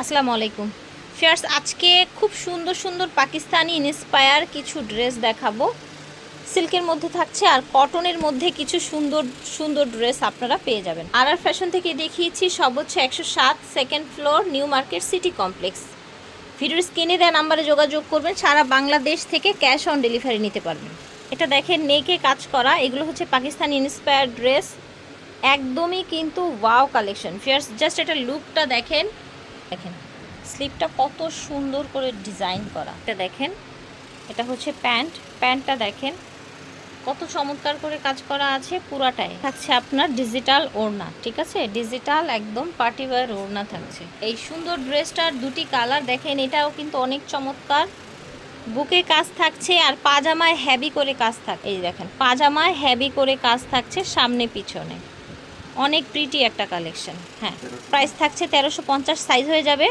আসসালামু আলাইকুম। ফিয়ার্স, আজকে খুব সুন্দর সুন্দর পাকিস্তানি ইন্সপায়ার কিছু ড্রেস দেখাবো। সিল্কের মধ্যে থাকছে আর কটনের মধ্যে কিছু সুন্দর সুন্দর ড্রেস আপনারা পেয়ে যাবেন। আর আর ফ্যাশন থেকে দেখিয়েছি সব হচ্ছে একশো সাত second floor new market city complex ভিডিওর স্ক্রিনে দেওয়া নাম্বারে যোগাযোগ করবেন, সারা বাংলাদেশ থেকে ক্যাশ অন ডেলিভারি নিতে পারবেন। এটা দেখেন নেকে কাজ করা, এগুলো হচ্ছে পাকিস্তানি ইন্সপায়ার ড্রেস একদমই কিন্তু ওয়াও কালেকশন ফিয়ার্স জাস্ট এটা লুকটা দেখেন দেখেন স্লিপটা কত সুন্দর করে ডিজাইন করা। এটা দেখেন, এটা হচ্ছে প্যান্ট। প্যান্টটা দেখেন, কত চমৎকার করে কাজ করা আছে পুরাটাই। থাকছে আপনার ডিজিটাল ওড়না, ঠিক আছে? ডিজিটাল একদম পার্টি ওয়্যার ওড়না থাকছে। এই সুন্দর ড্রেসটার দুটি কালার দেখেন, এটাও কিন্তু অনেক চমৎকার। বুকে কাজ থাকছে আর পাজামায় হ্যাভি করে কাজ থাকে এই দেখেন, পাজামায় হ্যাভি করে কাজ থাকছে সামনে পিছনে অনেক প্রিটি একটা কালেকশন হ্যাঁ প্রাইস থাকছে তেরোশো পঞ্চাশ সাইজ হয়ে যাবে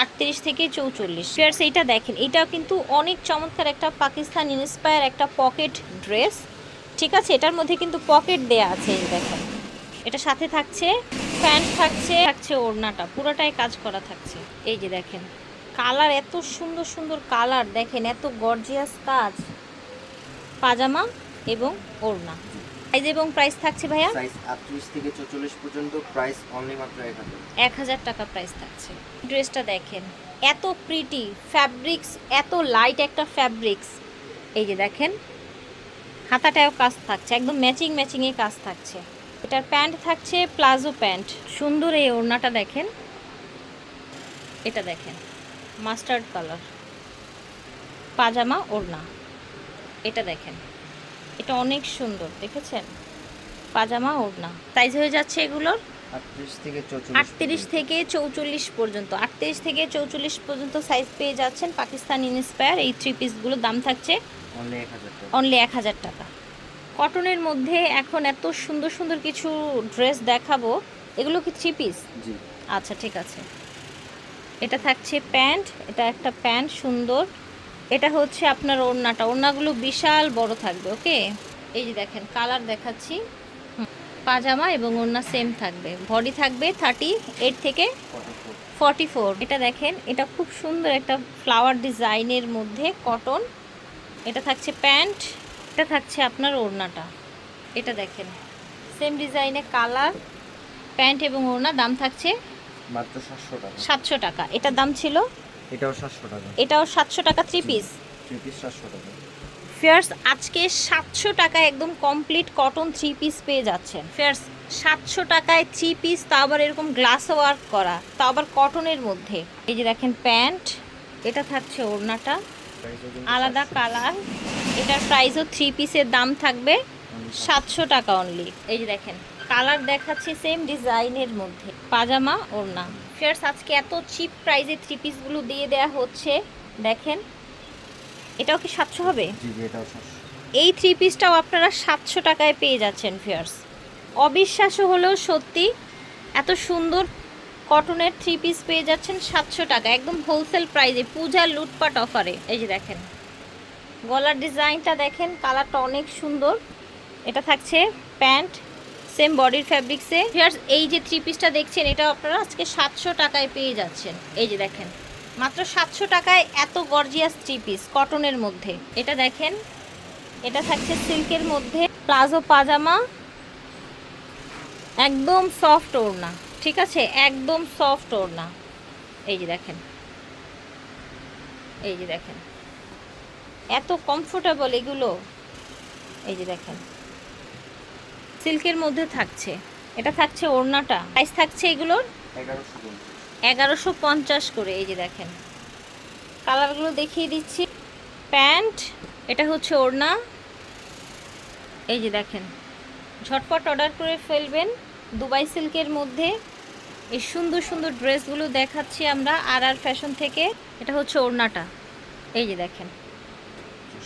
আটত্রিশ থেকে চৌচল্লিশ। ফিয়ার্স এইটা দেখেন এটাও কিন্তু অনেক চমৎকার একটা পাকিস্তান ইন্সপায়ার একটা পকেট ড্রেস ঠিক আছে এটার মধ্যে কিন্তু পকেট দেয়া আছে এই দেখেন। এটা সাথে থাকছে প্যান্ট থাকছে থাকছে ওড়নাটা পুরোটাই কাজ করা থাকছে। এই যে দেখেন কালার এত সুন্দর সুন্দর কালার দেখেন এত গর্জিয়াস কাজ। পাজামা এবং ওড়না। সাইজ এবং প্রাইস থাকছে ভাইয়া? সাইজ আটত্রিশ থেকে চৌচল্লিশ পর্যন্ত প্রাইস অনলি মাত্র এক হাজার। এক হাজার টাকা প্রাইস থাকছে। ড্রেসটা দেখেন এত প্রিটি ফ্যাব্রিক্স এত লাইট একটা ফ্যাব্রিক্স এই যে দেখেন হাতাটাও কাজ থাকছে একদম ম্যাচিং ম্যাচিং ম্যাচিংয়ে কাজ থাকছে। এটার প্যান্ট থাকছে প্লাজো প্যান্ট সুন্দর এই ওড়নাটা দেখেন। এটা দেখেন মাস্টার্ড কালার পাজামা ওড়না। এটা দেখেন। এটা অনেক সুন্দর দেখেছেন? পাজামা ওড়না। সাইজ হয়ে যাচ্ছে এগুলোর? আটত্রিশ থেকে চৌচল্লিশ পর্যন্ত। আটত্রিশ থেকে চৌচল্লিশ পর্যন্ত সাইজ পেয়ে যাচ্ছেন পাকিস্তান ইন্সপায়ার। এই থ্রি পিসগুলোর দাম থাকছে অনলি এক হাজার টাকা। কটনের মধ্যে এখন এত সুন্দর সুন্দর কিছু ড্রেস দেখাবো। এগুলো কি থ্রি পিস? আচ্ছা ঠিক আছে। এটা থাকছে প্যান্ট। এটা একটা প্যান্ট সুন্দর। এটা হচ্ছে আপনার ওড়নাটা। ওড়নাগুলো বিশাল বড় থাকবে ওকে? এই যে দেখেন কালার দেখাচ্ছি। পাজামা এবং ওড়না সেম থাকবে। বডি থাকবে থার্টি এইট থেকে ফর্টি ফোর এটা দেখেন এটা খুব সুন্দর একটা ফ্লাওয়ার ডিজাইনের মধ্যে কটন এটা থাকছে প্যান্ট এটা থাকছে আপনার ওড়নাটা। এটা দেখেন সেম ডিজাইনে কালার প্যান্ট এবং ওড়না দাম থাকছে মাত্র সাতশো টাকা। সাতশো টাকা। এটার দাম ছিল এটাও সাতশো টাকা। এটাও সাতশো টাকা থ্রি পিস থ্রি পিস সাতশো টাকা। ফেয়ার্স আজকে সাতশো টাকা একদম কমপ্লিট কটন থ্রি পিস পেয়ে যাচ্ছেন। ফেয়ার্স সাতশো টাকায় থ্রি পিস তা আবার এরকম গ্লাস ওয়ার্ক করা। তা আবার কটনের মধ্যে। এই যে দেখেন প্যান্ট এটা থাকছে ওড়নাটা। আলাদা কালার এটার প্রাইসও থ্রি পিসের দাম থাকবে সাতশো। টাকা অনলি এই যে দেখেন কালার দেখাচ্ছি সেম ডিজাইনের মধ্যে। পাজামা ওড়না। ফেয়ার্স আজকে এত চিপ প্রাইসে থ্রি পিসগুলো দিয়ে দেয়া হচ্ছে। দেখেন এটাও কি সাতশো হবে? এই থ্রি পিসটাও আপনারা সাতশো টাকায় পেয়ে যাচ্ছেন ফেয়ার্স অবিশ্বাস্য হলেও সত্যি এত সুন্দর কটনের থ্রি পিস পেয়ে যাচ্ছেন সাতশো টাকা। একদম হোলসেল প্রাইসে পূজার লুটপাট অফারে এই যে দেখেন গলার ডিজাইনটা দেখেন কালারটা অনেক সুন্দর। এটা থাকছে প্যান্ট সেম বডির ফ্যাব্রিক্সে। ফিয়ার্স এই যে থ্রি পিসটা দেখছেন এটা আপনারা আজকে সাতশো টাকায় পেয়ে যাচ্ছেন। এই যে দেখেন, মাত্র সাতশো টাকায় এত গর্জিয়াস থ্রি পিস কটনের মধ্যে। এটা দেখেন, এটা থাকছে সিল্কের মধ্যে, প্লাজো পাজামা, একদম সফট ওড়না, ঠিক আছে? একদম সফট ওড়না। এই যে দেখেন, এই যে দেখেন, এত কমফোর্টেবল এগুলো। এই যে দেখেন সিল্কের মধ্যে থাকছে। এটা থাকছে ওড়নাটা। প্রাইস থাকছে এগুলোর? এগারোশো পঞ্চাশ করে, এই যে দেখেন। কালারগুলো দেখিয়ে দিচ্ছি। প্যান্ট এটা হচ্ছে ওড়না। এই যে দেখেন। ঝটপট অর্ডার করে ফেলবেন দুবাই সিল্কের মধ্যে। এই সুন্দর সুন্দর ড্রেসগুলো দেখাচ্ছি আমরা আর আর ফ্যাশন থেকে। এটা হচ্ছে ওড়নাটা। এই যে দেখেন।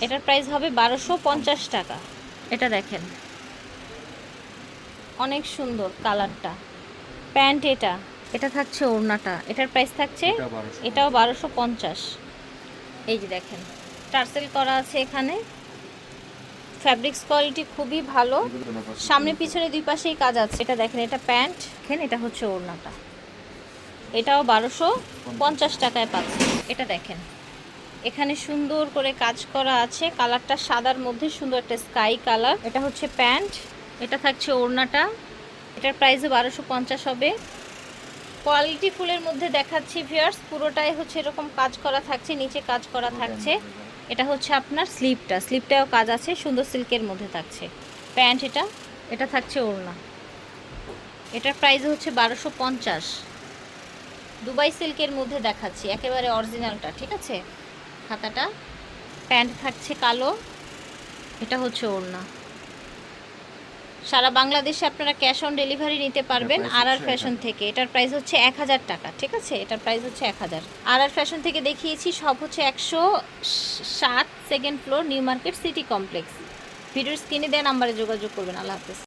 এটার প্রাইস হবে বারোশো পঞ্চাশ টাকা। এটা দেখেন। অনেক সুন্দর কালারটা। প্যান্ট এটা এটা থাকছে ওড়নাটা এটার প্রাইস থাকছে এটাও বারোশো। পঞ্চাশ। এই যে দেখেন টার্সেল করা আছে এখানে। ফ্যাব্রিক্স কোয়ালিটি খুবই ভালো। সামনে পিছনে দুই পাশেই কাজ আছে। এটা দেখেন এটা প্যান্ট দেখেন এটা হচ্ছে ওড়নাটা। এটাও বারোশো পঞ্চাশ টাকায় পাচ্ছেন এটা দেখেন এখানে সুন্দর করে কাজ করা আছে। কালারটা সাদার মধ্যে সুন্দর একটা স্কাই কালার এটা হচ্ছে প্যান্ট। এটা থাকছে ওড়নাটা। এটার প্রাইসও বারোশো পঞ্চাশ হবে। কোয়ালিটি ফুলের মধ্যে দেখাচ্ছি ভিয়ার্স পুরোটাই হচ্ছে এরকম কাজ করা থাকছে নিচে কাজ করা থাকছে। এটা হচ্ছে আপনার স্লিপটা স্লিপটাও কাজ আছে সুন্দর সিল্কের মধ্যে থাকছে। প্যান্ট এটা এটা থাকছে ওড়না। এটার প্রাইস হচ্ছে বারোশো পঞ্চাশ। দুবাই সিল্কের মধ্যে দেখাচ্ছি একেবারে অরিজিনালটা ঠিক আছে? খাতাটা। প্যান্ট থাকছে কালো এটা হচ্ছে ওড়না। সারা বাংলাদেশে আপনারা ক্যাশ অন ডেলিভারি নিতে পারবেন আর আর ফ্যাশন থেকে। এটার প্রাইস হচ্ছে এক হাজার টাকা ঠিক আছে? এটার প্রাইস হচ্ছে এক হাজার। আর আর ফ্যাশন থেকে দেখিয়েছি সব হচ্ছে একশো সাত second floor New Market City Complex video স্ক্রিনে দেওয়া নাম্বারে যোগাযোগ করবেন। আল্লাহ হাফেজ।